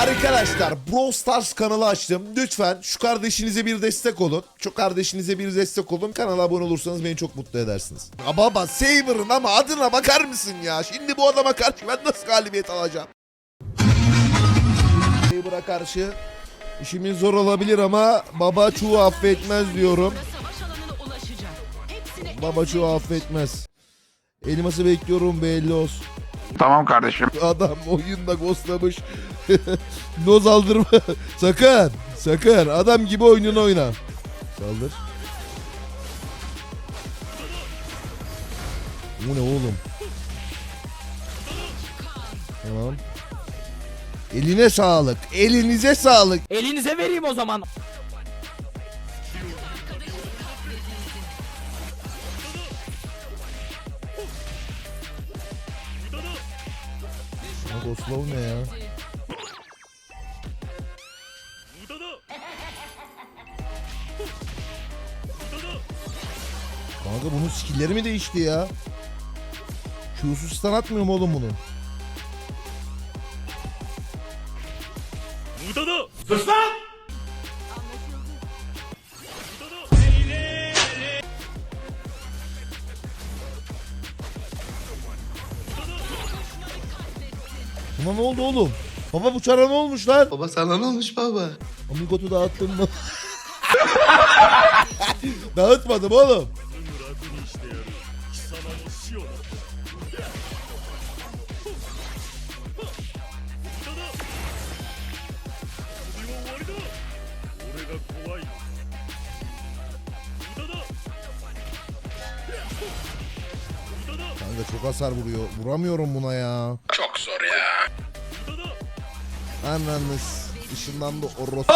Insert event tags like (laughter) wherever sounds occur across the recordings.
Arkadaşlar Brawl Stars kanalı açtım. Lütfen şu kardeşinize bir destek olun. Şu kardeşinize bir destek olun. Kanala abone olursanız beni çok mutlu edersiniz. Ya baba Saber'ın ama adına bakar mısın ya? Şimdi bu adama karşı ben nasıl galibiyet alacağım? Saber'a karşı işimiz zor olabilir ama baba çoğu affetmez diyorum. Baba çoğu affetmez. Elması bekliyorum belli olsun. Tamam kardeşim. Adam oyunda ghostlamış. (laughs) Noz aldırma. (laughs) sakın. Sakın. Adam gibi oyununu oyna. Saldır. Bu ne oğlum? Tamam. Eline sağlık. Elinize sağlık. Elinize vereyim o zaman. Bak Oslow ne ya? Kanka bunun skillleri mi değişti ya? Q'su stun atmıyor mu oğlum bunun? Ne oldu oğlum? Baba bu çara ne olmuş lan? Baba sana ne olmuş baba? Amigotu dağıttın mı? (laughs) Dağıtmadım oğlum. Kanka çok hasar vuruyor. Vuramıyorum buna ya. Çok zor ya. Ananız ışınlandı oros.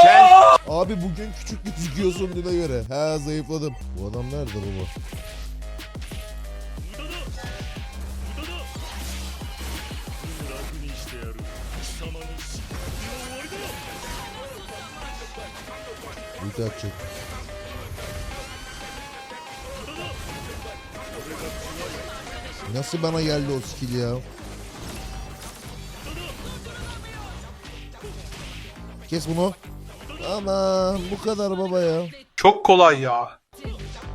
Abi bugün küçük gözüküyorsun düne göre. He zayıfladım. Bu adam nerede baba? Ulti atacak. Nasıl bana geldi o skill ya? Kes bunu. Aman bu kadar baba ya. Çok kolay ya.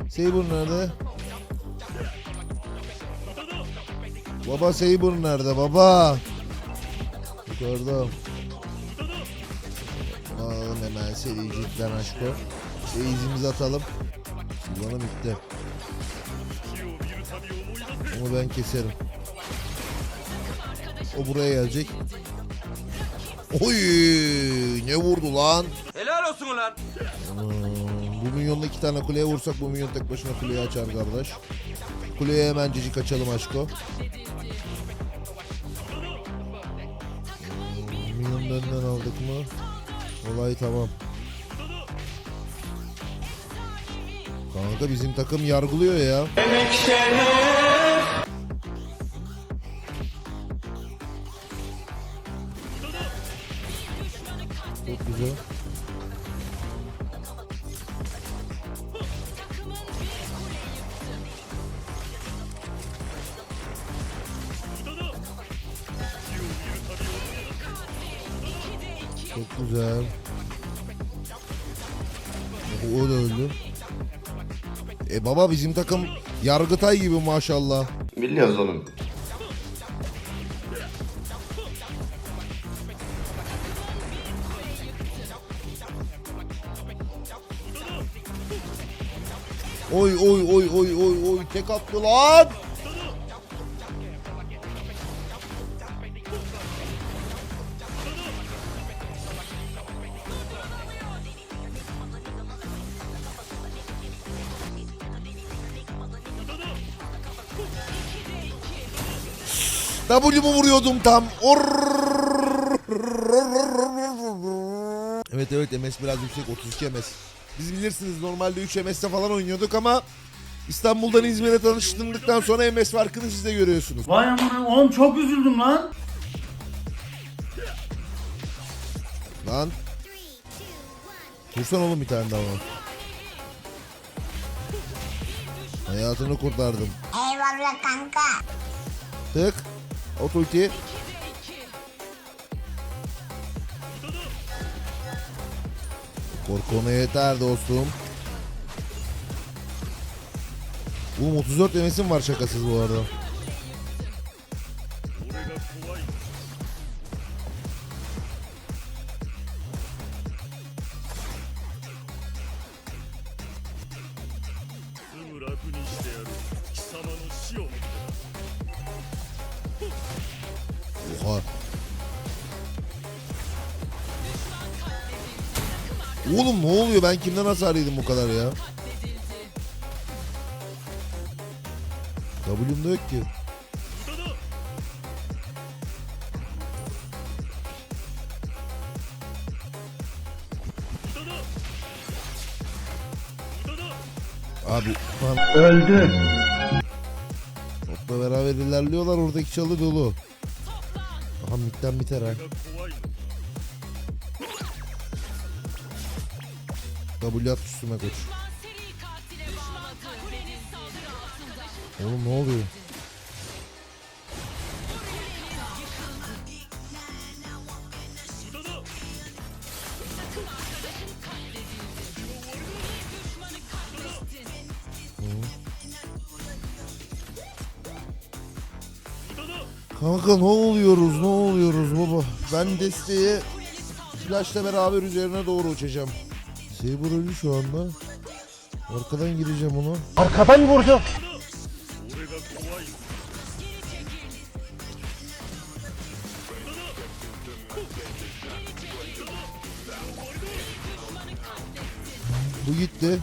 Saber nerede? Baba Saber nerede baba? Yukarıda. Alalım hemen sericikten aşko. Beyzimizi atalım. Silvanım bitti. Onu ben keserim. O buraya gelecek. Oy ne vurdu lan? Helal olsun ulan. Hmm, bu minyonla iki tane kuleye vursak bu minyon tek başına kuleyi açar kardeş. Kuleye hemen cicik açalım aşko. Hmm, minyonun önünden aldık mı? Olay tamam. Kanka bizim takım yargılıyor ya. Çok O da öldü. E baba bizim takım Yargıtay gibi maşallah. Biliyoruz oğlum. Oy oy oy oy oy oy tek attı lan. W mu vuruyordum tam? Evet evet MS biraz yüksek 32 MS. Biz bilirsiniz normalde 3 MS'te falan oynuyorduk ama İstanbul'dan İzmir'e tanıştırdıktan sonra MS farkını siz de görüyorsunuz. Vay amına oğlum çok üzüldüm lan. Lan. Vursan oğlum bir tane daha. Hayatını kurtardım. Eyvallah kanka. Tık. Ot ulti. Korkona yeter dostum. Bu 34 emesim var şakasız bu arada. Oğlum ne oluyor? Ben kimden hasar yedim bu kadar ya? W'mde yok ki. Abi Öldü. topla beraber ilerliyorlar oradaki çalı dolu. Aha midden biter ha. W üstüme koç. Oğlum ne oluyor? Kanka ne oluyoruz ne oluyoruz baba? Ben desteğe flashla beraber üzerine doğru uçacağım. Saber ölü şu anda. Arkadan gireceğim ona. Arkadan vurdu. Bu gitti.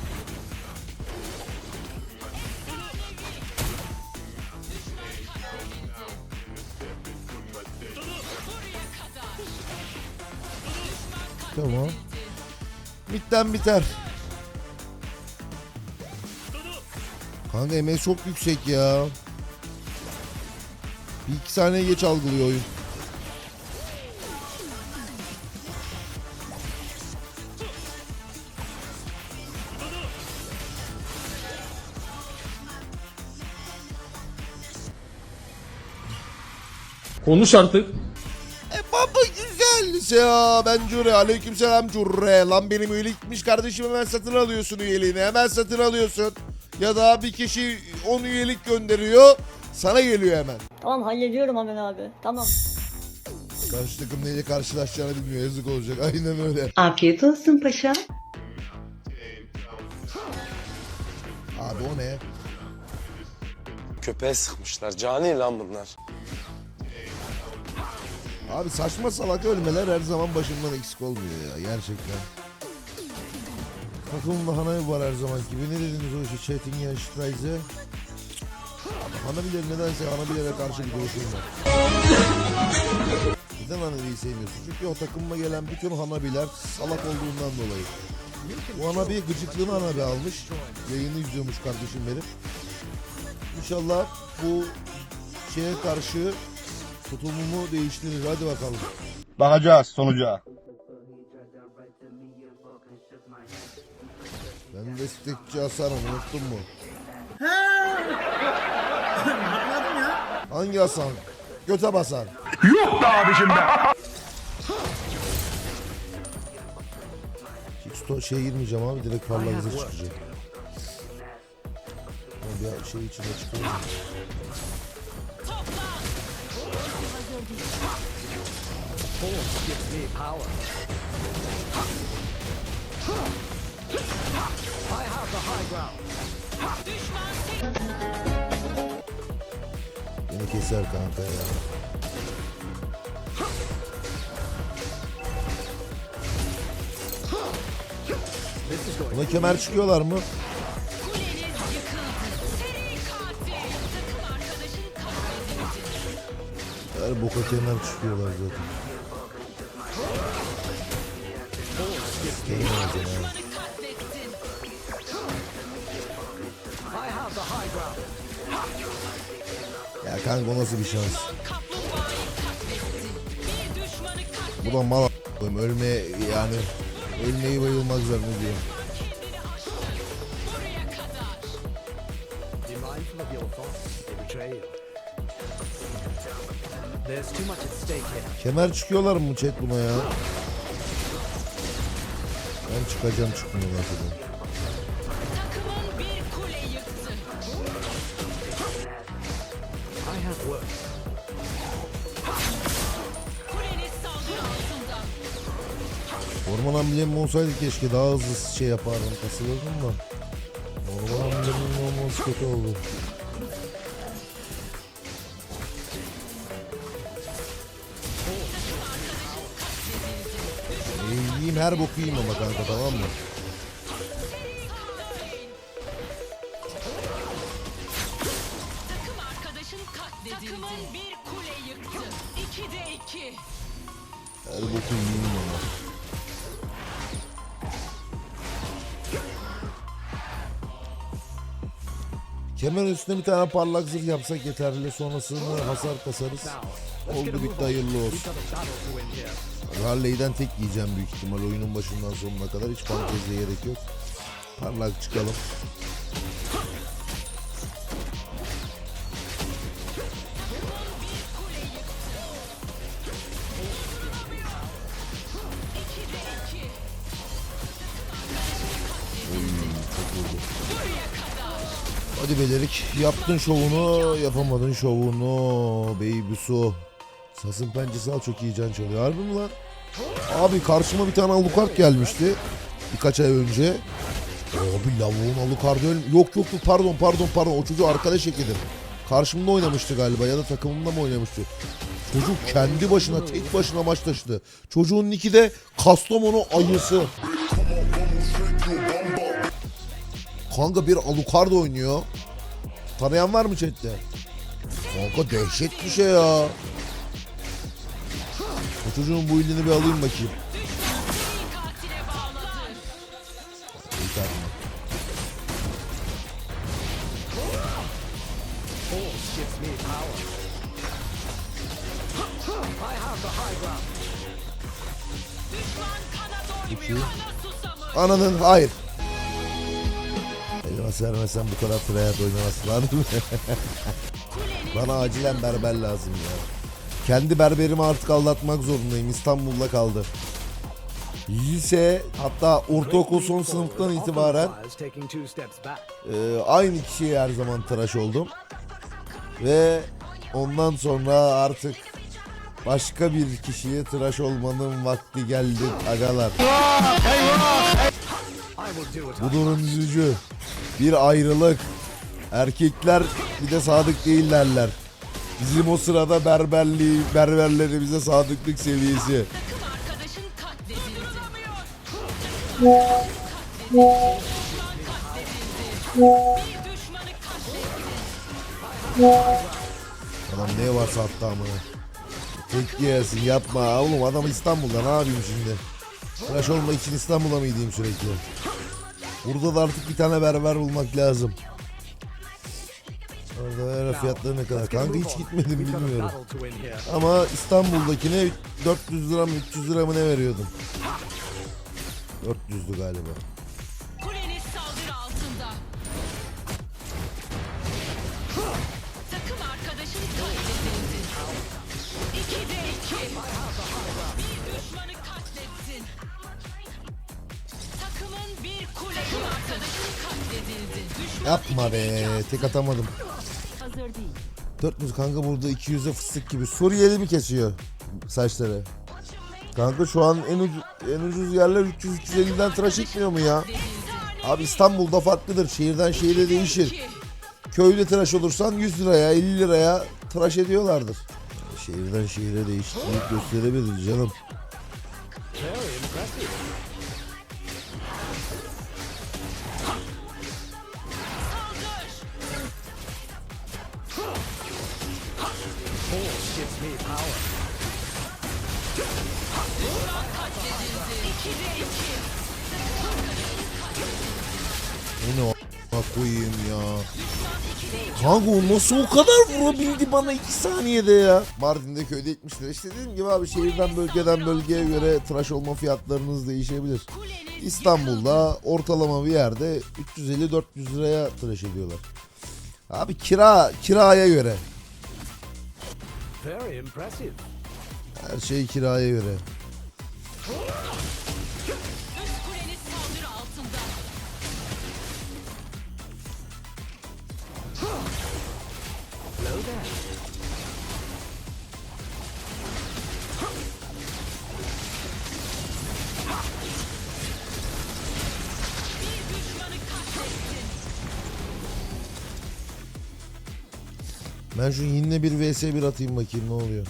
Bitten biter. Kanka MS çok yüksek ya. Bir iki saniye geç algılıyor oyun. Konuş artık. Ya ben Cure aleykümselam Cure lan benim üyelikmiş kardeşim hemen satın alıyorsun üyeliğini hemen satın alıyorsun ya da bir kişi 10 üyelik gönderiyor sana geliyor hemen Tamam hallediyorum hemen abi. Tamam. karşı takım neyle karşılaşacağını bilmiyor yazık olacak aynen öyle Afiyet olsun paşa. abi o ne Köpeğe sıkmışlar. Cani lan bunlar. Abi saçma salak ölmeler her zaman başımdan eksik olmuyor ya gerçekten Takımda Hanabi var her zaman gibi ne dediniz o işi Çetin ya Abi Hanabiler nedense Hanabilere karşı bir duruşum var Neden Hanabi'yi sevmiyorsun? Çünkü o takımıma gelen bütün Hanabiler salak olduğundan dolayı. Bu Hanabi gıcıklığını Hanabi almış. Yayını izliyormuş kardeşim benim. İnşallah bu şeye karşı tutumumu değiştirir. Hadi bakalım. Bakacağız sonuca. Ben destekçi Hasan'ım unuttun mu? Hatırladım ya. Hangi Hasan? Göte basan. Yok da abicim be. Hiç şeye girmeyeceğim abi direkt parlagize çıkacak. Bir şey içine çıkıyorum. Beni keser kanka ya. Buna kemer çıkıyorlar mı? Her boka kemer çıkıyorlar zaten. Ya kanka o nasıl bir şans? Bu da mal a**ım. Ölmeye yani ölmeyi bayılmazlar mı Kemer çıkıyorlar mı chat buna ya? Ben çıkacağım çıkmıyorlar altında. Orman amblemim olsaydı keşke daha hızlı şey yapardım kasılırdım da. Orman amblemim olması kötü oldu. Her boku yiyeyim ama kanka tamam mı? Takım arkadaşın katledildi. Takımın bir kule yıktı. İkide iki. Her boku yiyeyim ama. Kemer üstüne bir tane parlak zırh yapsak yeterli. Sonrasında hasar kasarız. Oldu bitti hayırlı olsun. Harley'den tek yiyeceğim büyük ihtimal oyunun başından sonuna kadar. Hiç fanteziye gerek yok. Parlak çıkalım. Hadi belerik yaptın şovunu yapamadın şovunu baby su. Sasın pençesi al çok iyi can çalıyor. Harbi mi lan? Abi karşıma bir tane Alucard gelmişti. Birkaç ay önce. Abi lavuğun Alucard'ı öl... Yok yok yok pardon pardon pardon o çocuğu arkadaş ekledim. Karşımda oynamıştı galiba ya da takımımda mı oynamıştı? Çocuk kendi başına tek başına maç taşıdı. Çocuğun niki de Kastamonu ayısı. Kanka bir Alucard oynuyor. Tanıyan var mı chatte? Kanka dehşet bir şey ya. Bu çocuğun bu ilini bir alayım bakayım. Susamış. Ananın hayır. Elmas vermesen bu kadar anladın mı? (laughs) Bana acilen berber lazım ya. Kendi berberimi artık aldatmak zorundayım. İstanbul'da kaldı. Lise hatta ortaokul son sınıftan itibaren e, aynı kişiye her zaman tıraş oldum. Ve ondan sonra artık başka bir kişiye tıraş olmanın vakti geldi agalar. Bu durum üzücü. Bir ayrılık. Erkekler bir de sadık değillerler. Bizim o sırada berberliği, berberleri bize sadıklık seviyesi. Adam ne varsa attı ama. Tek yersin yapma. Oğlum adam İstanbul'da ne yapayım şimdi? Tıraş olmak için İstanbul'a mı gideyim sürekli? Burada da artık bir tane berber bulmak lazım. Orada öyle fiyatları ne kadar? Kanka hiç gitmedim bilmiyorum. Ama İstanbul'dakine 400 lira mı 300 lira mı ne veriyordum? 400'dü galiba. Kuleniz saldırı altında. Takım arkadaşın katledildi. İkide iki. Bir düşmanı katlettin. Takımın bir kule takım arkadaşın katledildi. Düşman Yapma be iki tek atamadım. Hazır değil. 400 kanka burada 200'e fıstık gibi. Suriyeli mi kesiyor saçları? Kanka şu an en ucuz, en ucuz yerler 300-350'den tıraş etmiyor mu ya? Abi İstanbul'da farklıdır. Şehirden şehire değişir. Köyde tıraş olursan 100 liraya 50 liraya tıraş ediyorlardır. Şehirden şehire değişiklik gösterebilir canım. Bu ne a**a koyayım ya. Kanka o nasıl o kadar vurabildi bana 2 saniyede ya. Mardin'de köyde 70 lira. İşte dediğim gibi abi şehirden bölgeden bölgeye göre tıraş olma fiyatlarınız değişebilir. İstanbul'da ortalama bir yerde 350-400 liraya tıraş ediyorlar. Abi kira kiraya göre. Her şey kiraya göre. Ben şu yine bir vs 1 atayım bakayım ne oluyor.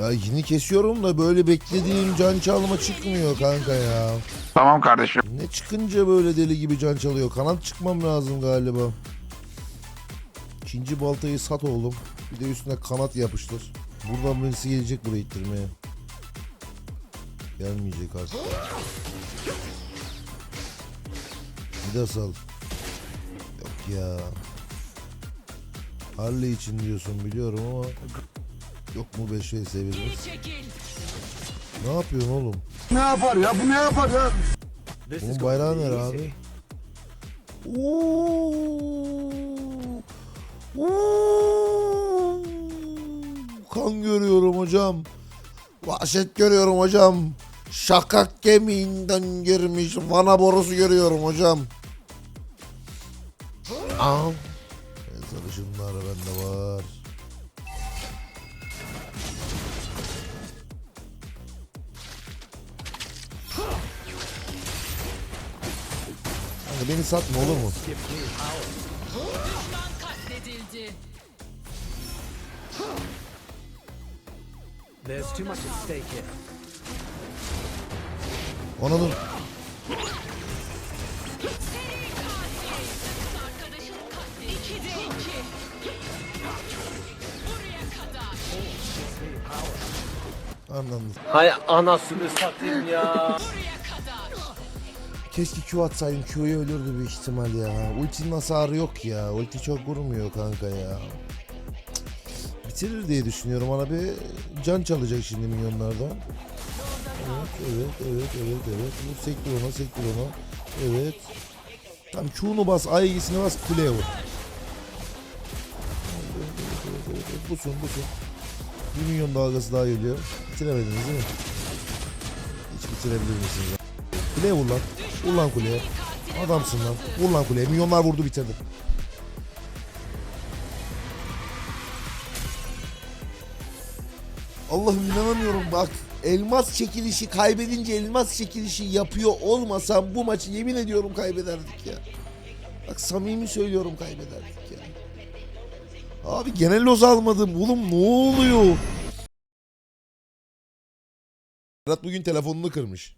Ya yine kesiyorum da böyle beklediğim can çalma çıkmıyor kanka ya. Tamam kardeşim. Ne çıkınca böyle deli gibi can çalıyor. Kanat çıkmam lazım galiba. İkinci baltayı sat oğlum. Bir de üstüne kanat yapıştır. Buradan birisi gelecek burayı ittirmeye. Gelmeyecek artık. Bir de sal. Yok ya. Harley için diyorsun biliyorum ama yok mu 5 vs 1'imiz? Geri çekil. Ne yapıyorsun oğlum? Ne yapar ya? Bu ne yapar ya? Bunun bayrağı nere abi? Oo. Oo. Kan görüyorum hocam. Vahşet görüyorum hocam. Şakak gemiğinden girmiş vana borusu görüyorum hocam. Aa. Sarışınlar bende var. Kanka beni satma olur mu? There's too much at stake here. Kadar. Anladım. Hay anasını satayım ya. Keşke Q atsaydım. Q'yu ölürdü büyük ihtimal ya. Ultinin hasarı yok ya. Ulti çok vurmuyor kanka ya. Cık. Bitirir diye düşünüyorum. Ona bir can çalacak şimdi milyonlardan. Evet, evet, evet, evet. Bu sektir ona, sektir ona. Evet. Tam Q'nu bas, Aegis'ini bas, kuleye vur. Evet, evet, evet, evet, evet. Busun, busun. Bir milyon dalgası daha geliyor. Bitiremediniz değil mi? Hiç bitirebilir misiniz? Kuleye vur lan. Vur lan kuleye. Adamsın lan. Vur lan kuleye. Milyonlar vurdu bitirdi. Allah'ım inanamıyorum bak. Elmas çekilişi kaybedince elmas çekilişi yapıyor olmasam bu maçı yemin ediyorum kaybederdik ya. Bak samimi söylüyorum kaybederdik ya. Abi genel loz almadım. Oğlum ne oluyor? Berat bugün telefonunu kırmış.